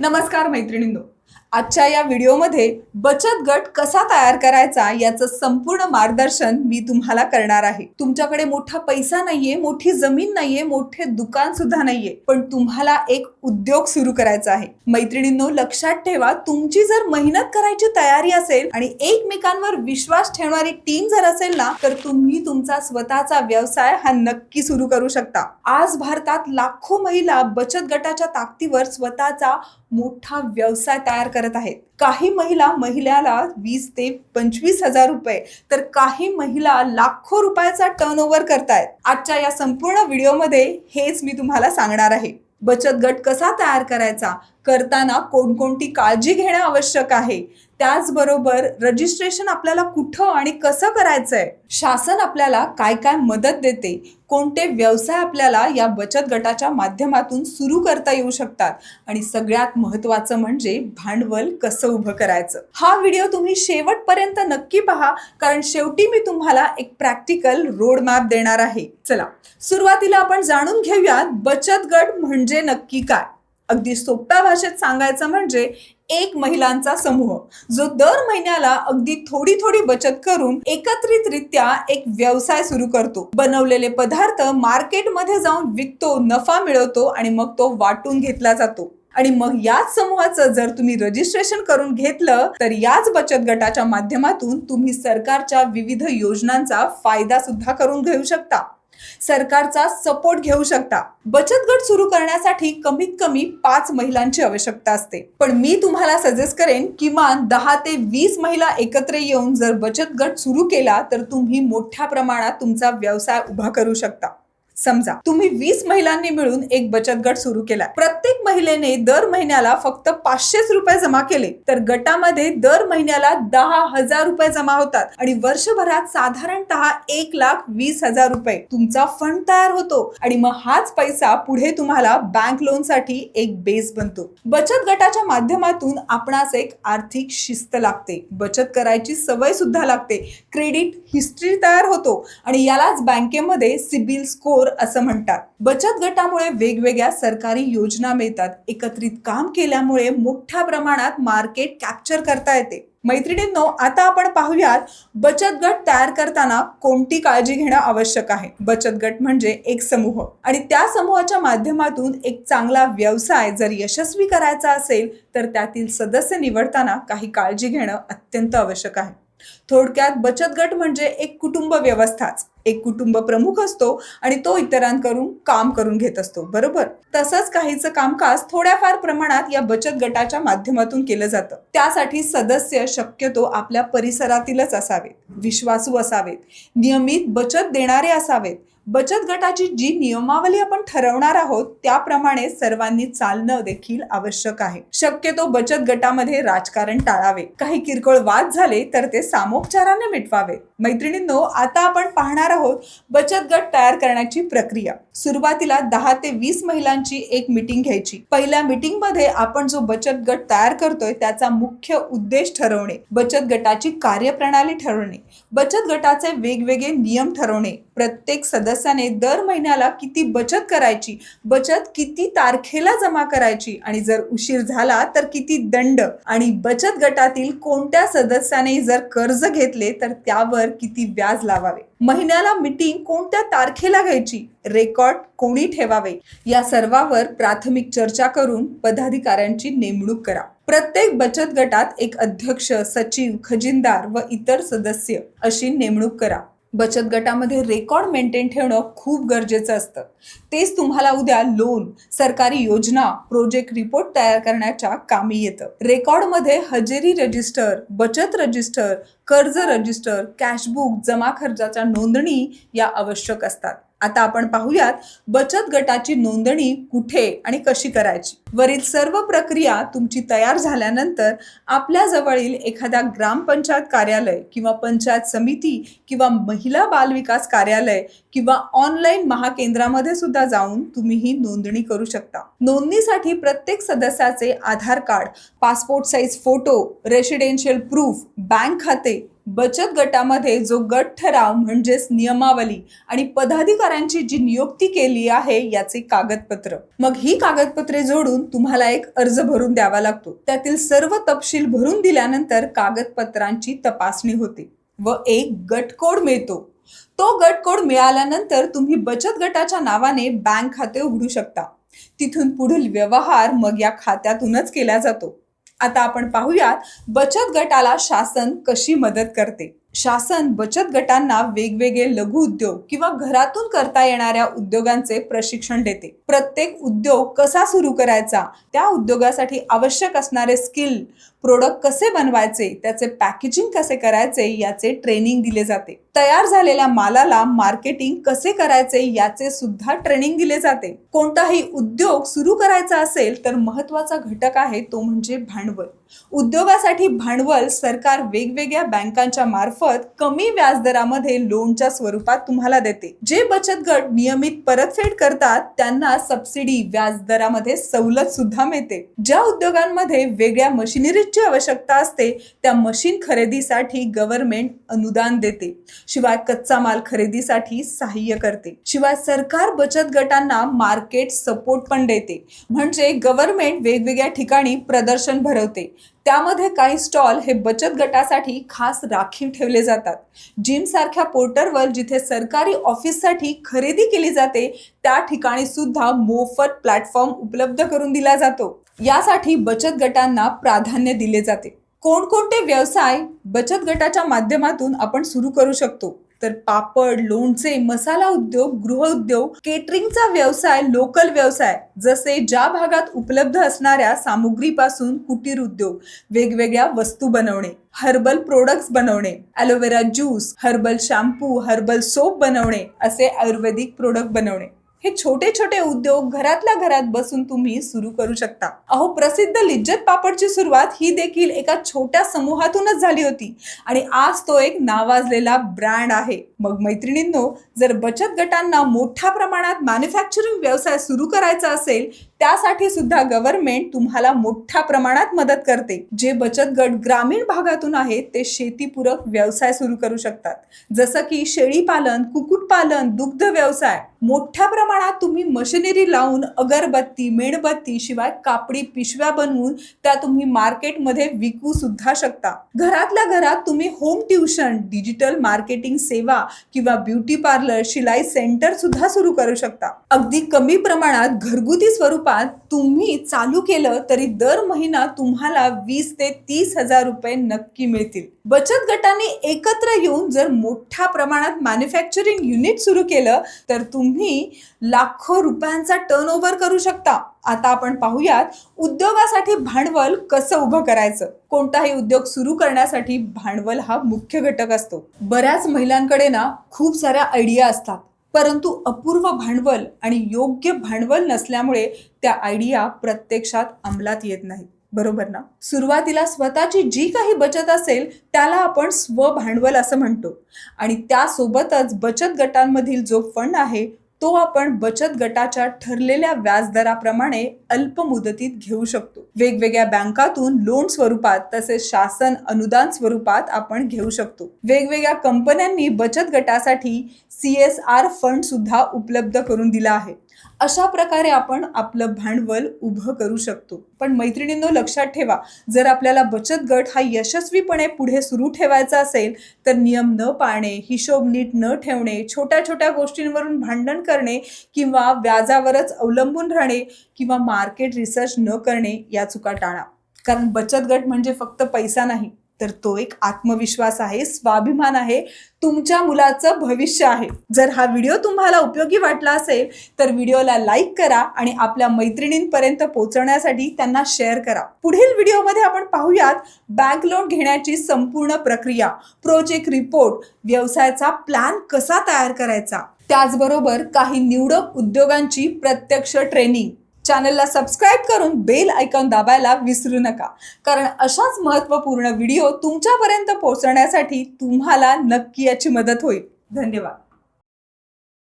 नमस्कार मैत्रिणींनो. आजच्या या व्हिडिओमध्ये बचत गट कसा तयार करायचा याचं संपूर्ण मार्गदर्शन मी तुम्हाला करणार आहे. तुमच्याकडे मोठा पैसा नाहीये मोठी जमीन नाहीये मोठे दुकान सुद्धा नाहीये पण तुम्हाला एक उद्योग सुरू करायचा आहे. मैत्रिणींनो लक्षात ठेवा तुमची जर मेहनत करायची तयारी असेल आणि एकमेकांवर विश्वास ठेवणारी टीम जर असेल ना तर तुम्ही तुमचा स्वतःचा व्यवसाय हा नक्की सुरू करू शकता. आज भारतात लाखो महिला बचत गटाच्या ताकदीवर स्वतःचा मोठा व्यवसाय तयार करत आहेत. काही महिला महिलाला वीस ते पंचवीस हजार रुपये तर काही महिला लाखो रुपयाचा टर्न ओव्हर करतायत. आजच्या या संपूर्ण व्हिडिओमध्ये हेच मी तुम्हाला सांगणार आहे. बचत गट कसा तयार करायचा? करताना कोणकोणती काळजी घेणं आवश्यक आहे? त्याचबरोबर रजिस्ट्रेशन आपल्याला कुठं आणि कसं करायचंय? शासन आपल्याला काय काय मदत देते? कोणते व्यवसाय आपल्याला या बचत गटाच्या माध्यमातून सुरू करता येऊ शकतात? आणि सगळ्यात महत्वाचं म्हणजे भांडवल कसं उभं करायचं? हा व्हिडिओ तुम्ही शेवटपर्यंत नक्की पहा कारण शेवटी मी तुम्हाला एक प्रॅक्टिकल रोड मॅप देणार आहे. चला सुरुवातीला आपण जाणून घेऊयात बचत गट म्हणजे नक्की काय? अगदी सोप्या भाषेत सांगायचं म्हणजे एक महिलांचा समूह जो दर महिन्याला अगदी थोडी थोडी बचत करून एकत्रितरित्या एक व्यवसाय सुरू करतो. बनवलेले पदार्थ मार्केटमध्ये जाऊन विकतो नफा मिळवतो आणि मग तो वाटून घेतला जातो. आणि मग याच समूहाचं जर तुम्ही रजिस्ट्रेशन करून घेतलं तर याच बचत गटाच्या माध्यमातून तुम्ही सरकारच्या विविध योजनांचा फायदा सुद्धा करून घेऊ शकता. सरकारचा सपोर्ट घेऊ शकता. बचत गट सुरू करण्यासाठी कमीत कमी पाच महिलांची आवश्यकता असते. पण मी तुम्हाला सजेस्ट करेन किमान दहा ते वीस महिला एकत्र येऊन जर बचत गट सुरू केला तर तुम्ही मोठ्या प्रमाणात तुमचा व्यवसाय उभा करू शकता. समजा तुम्ही वीस महिलांनी मिळून एक बचत गट सुरू केला प्रत्येक महिलेने दर महिन्याला फक्त पाचशेच रुपये जमा केले तर गटामध्ये दर महिन्याला दहा हजार रुपये जमा होतात. आणि वर्षभरात साधारणतः एक लाख वीस हजार रुपये तुमचा फंड तयार होतो. आणि मग हाच पैसा पुढे तुम्हाला बँक लोनसाठी एक बेस बनतो. बचत गटाच्या माध्यमातून आपणास एक आर्थिक शिस्त लागते. बचत करायची सवय सुद्धा लागते. क्रेडिट हिस्ट्री तयार होतो. आणि यालाच बँकेमध्ये सिबिल स्कोर असं म्हणतात. बचत गटामुळे वेगवेगळ्या सरकारी योजना मिळतात. एकत्रित काम केल्यामुळे मोठ्या प्रमाणात मार्केट कॅप्चर करता येते. मैत्रिणींनो आता आपण पाहूयात बचत गट तयार करताना कोणती काळजी घेणं आवश्यक आहे? बचत गट म्हणजे एक समूह आणि त्या समूहाच्या माध्यमातून एक चांगला व्यवसाय जर यशस्वी करायचा असेल तर त्यातील सदस्य निवडताना काही काळजी घेणं अत्यंत आवश्यक आहे. थोडक्यात बचत गट म्हणजे एक कुटुंब व्यवस्थाच. एक कुटुंब प्रमुख असतो आणि तो इतरांकडून काम करून घेत असतो बरोबर? तसंच काहीचं कामकाज थोड्याफार प्रमाणात या बचत गटाच्या माध्यमातून केलं जातं. त्यासाठी सदस्य शक्यतो आपल्या परिसरातीलच असावेत विश्वासू असावेत नियमित बचत देणारे असावेत. बचत गटाची जी नियमावली आपण ठरवणार आहोत त्याप्रमाणे सर्वांनी चालणं देखील आवश्यक आहे. शक्यतो बचत गटामध्ये राजकारण टाळावे. काही किरकोळ वाद झाले तर ते सामोपचाराने मिटवावे. मैत्रिणींनो आता आपण पाहणार आहोत बचत गट तयार करण्याची प्रक्रिया. सुरुवातीला दहा ते वीस महिलांची एक मिटिंग घ्यायची. पहिल्या मिटिंगमध्ये आपण जो बचत गट तयार करतोय त्याचा मुख्य उद्देश ठरवणे. बचत गटाची कार्यप्रणाली ठरवणे. बचत गटाचे वेगवेगळे नियम ठरवणे. प्रत्येक सदस्य सदस्याने दर महिन्याला किती बचत करायची बचत किती तारखेला जमा करायची आणि जर उशीर झाला तर किती दंड आणि बचत गटातील कोणत्या सदस्याने जर कर्ज घेतले तर त्यावर किती व्याज लावावे? महिन्याला मीटिंग कोणत्या तारखेला घ्यायची? रेकॉर्ड कोणी ठेवावे? या सर्वावर प्राथमिक चर्चा करून पदाधिकाऱ्यांची नेमणूक करा. प्रत्येक बचत गटात एक अध्यक्ष सचिव खजिनदार व इतर सदस्य अशी नेमणूक करा. बचत गटामध्ये रेकॉर्ड मेंटेन ठेवणं खूप गरजेचं असतं. तेच तुम्हाला उद्या लोन सरकारी योजना प्रोजेक्ट रिपोर्ट तयार करण्याच्या कामी येतं. रेकॉर्डमध्ये हजेरी रजिस्टर बचत रजिस्टर कर्ज रजिस्टर कॅशबुक जमा खर्चाच्या नोंदणी या आवश्यक असतात. आता आपण पाहूयात बचत गटाची नोंदणी कुठे आणि कशी करायची? वरील सर्व प्रक्रिया तुमची तयार झाल्यानंतर आपल्या जवळील एखाद्या ग्रामपंचायत कार्यालय किंवा पंचायत समिती किंवा महिला बालविकास कार्यालय किंवा ऑनलाईन महाकेंद्रामध्ये सुद्धा जाऊन तुम्ही ही नोंदणी करू शकता. नोंदणीसाठी प्रत्येक सदस्याचे Aadhaar card passport size photo residential proof bank खाते बचत गटामध्ये जो गट ठराव म्हणजेच नियमावली आणि पदाधिकाऱ्यांची जी नियुक्ती केली आहे याचे कागदपत्र. मग ही कागदपत्रे जोडून तुम्हाला एक अर्ज भरून द्यावा लागतो. त्यातील सर्व तपशील भरून दिल्यानंतर कागदपत्रांची तपासणी होते व एक गटकोड मिळतो. तो गटकोड मिळाल्यानंतर तुम्ही बचत गटाच्या नावाने बँक खाते उघडू शकता. तिथून पुढील व्यवहार मग या खात्यातूनच केला जातो. आता आपण पाहूयात बचत गटाला शासन कशी मदत करते? शासन बचत गटांना वेगवेगळे लघु उद्योग किंवा घरातून करता येणाऱ्या उद्योगांचे प्रशिक्षण देते. प्रत्येक उद्योग कसा सुरू करायचा? त्या उद्योगासाठी आवश्यक असणारे स्किल प्रोडक्ट कसे बनवायचे त्याचे पॅकेजिंग कसे करायचे याचे ट्रेनिंग दिले जाते. तयार झालेल्या मालाला मार्केटिंग कसे करायचे याचे सुद्धा ट्रेनिंग दिले जाते. कोणताही उद्योग सुरू करायचा असेल तर महत्त्वाचा घटक आहे तो म्हणजे भांडवल. उद्योगासाठी भांडवल सरकार वेगवेगळ्या बँकांच्या मार्फत कमी व्याजदरामध्ये लोनच्या स्वरूपात तुम्हाला देते. जे बचत गट नियमित परतफेड करतात त्यांना सबसिडी व्याजदरामध्ये सवलत सुद्धा मिळते. ज्या उद्योगांमध्ये वेगळ्या मशीनची आवश्यकता असते त्या मशीन खरेदीसाठी गव्हर्नमेंट अनुदान देते. शिवाय कच्चा माल खरेदीसाठी सहाय्य करते. शिवाय सरकार बचत गटांना मार्केट सपोर्ट पण देते. म्हणजे गव्हर्नमेंट वेगवेगळ्या ठिकाणी प्रदर्शन भरवते. त्यामध्ये काही स्टॉल हे बचत गटासाठी खास राखीव ठेवले जातात. जिमसारख्या पोर्टरवर जिथे सरकारी ऑफिससाठी खरेदी केली जाते त्या ठिकाणी सुद्धा मोफत प्लॅटफॉर्म उपलब्ध करून दिला जातो. यासाठी बचत गटांना प्राधान्य दिले जाते. कोणकोणते व्यवसाय बचत गटाच्या माध्यमातून आपण सुरू करू शकतो? तर पापड लोणचे मसाला उद्योग गृहउद्योग केटरिंगचा व्यवसाय लोकल व्यवसाय जसे ज्या भागात उपलब्ध असणाऱ्या सामुग्रीपासून कुटीर उद्योग वेगवेगळ्या वस्तू बनवणे हर्बल प्रोडक्ट्स बनवणे aloe vera juice herbal shampoo herbal soap बनवणे असे आयुर्वेदिक प्रोडक्ट बनवणे. हे छोटे छोटे उद्योग घरातल्या घरात बसून तुम्ही सुरू करू शकता. अहो प्रसिद्ध लिज्जत पापडची सुरुवात ही देखील एका छोट्या समूहातूनच झाली होती आणि आज तो एक नावाजलेला ब्रँड आहे. मग मैत्रिणींनो जर बचत गटांना मोठ्या प्रमाणात मॅन्युफॅक्चरिंग व्यवसाय सुरू करायचा असेल त्यासाठी सुद्धा गव्हर्नमेंट तुम्हाला मोठ्या प्रमाणात मदत करते. जे बचत गट ग्रामीण भागातून आहेत ते शेतीपूरक व्यवसाय सुरू करू शकतात. जसं की शेळीपालन कुक्कुटपालन दुग्ध व्यवसाय. मोठ्या प्रमाणात तुम्ही मशिनरी लावून अगरबत्ती मेणबत्ती शिवाय कापडी पिशव्या बनवून त्या तुम्ही मार्केटमध्ये विकू सुद्धा शकता. घरातल्या घरात तुम्ही होम ट्युशन डिजिटल मार्केटिंग सेवा किंवा ब्युटी पार्लर शिलाई सेंटर सुद्धा सुरू करू शकता. अगदी कमी प्रमाणात घरगुती स्वरूपात तुम्ही चालू केलं तरी दर महिना तुम्हाला वीस ते तीस हजार रुपये नक्की मिळतील. बचत गटांनी एकत्र येऊन जर मोठ्या प्रमाणात मॅन्युफॅक्चरिंग युनिट सुरू केलं तर तुम्ही लाखो रुपयांचा टर्नओव्हर करू शकता. आता आपण पाहूयात उद्योगासाठी भांडवल कसं उभं करायचं? कोणताही उद्योग सुरू करण्यासाठी भांडवल हा मुख्य घटक असतो. बऱ्याच महिलांकडे ना खूप साऱ्या आयडिया असतात. परंतु अपूर्व भांडवल आणि योग्य भांडवल नसल्यामुळे त्या आयडिया प्रत्यक्षात अंमलात येत नाहीत. बरोबर ना? सुरुवातीला स्वतःची जी काही बचत असेल त्याला आपण स्व भांडवल असं म्हणतो. आणि त्यासोबतच बचत गटांमधील जो फंड आहे तो आपण बचत गटाच्या ठरलेल्या व्याजदराप्रमाणे अल्प मुदतीत घेऊ शकतो. वेगवेगळ्या बँकातून लोन स्वरूपात तसेच शासन अनुदान स्वरूपात आपण घेऊ शकतो. वेगवेगळ्या कंपन्यांनी बचत गटासाठी सी एस आर फंड सुद्धा उपलब्ध करून दिला आहे. अशा प्रकारे आपण आपलं भांडवल उभं करू शकतो. पण मैत्रिणींनो लक्षात ठेवा जर आपल्याला बचत गट हा यशस्वीपणे पुढे सुरू ठेवायचा असेल तर नियम न पाळणे हिशोब नीट न ठेवणे छोट्या छोट्या गोष्टींवरून भांडण करणे किंवा व्याजावरच अवलंबून राहणे किंवा मार्केट रिसर्च न करणे या चुका टाळा. कारण बचत गट म्हणजे फक्त पैसा नाही. तर तो एक आत्मविश्वास आहे स्वाभिमान आहे तुमच्या मुलाचं भविष्य आहे. जर हा व्हिडिओ तुम्हाला उपयोगी वाटला असेल तर व्हिडिओला लाईक करा आणि आपल्या मैत्रिणींपर्यंत पोहोचवण्यासाठी त्यांना शेअर करा. पुढील व्हिडिओमध्ये आपण पाहूयात बँक लोन घेण्याची संपूर्ण प्रक्रिया प्रोजेक्ट रिपोर्ट व्यवसायाचा प्लॅन कसा तयार करायचा. त्याचबरोबर काही निवडक उद्योगांची प्रत्यक्ष ट्रेनिंग. चॅनलला सबस्क्राईब करून बेल आयकॉन दाबायला विसरू नका. कारण अशाच महत्त्वपूर्ण व्हिडिओ तुमच्यापर्यंत पोहोचण्यासाठी तुम्हाला नक्की याची मदत होईल. धन्यवाद.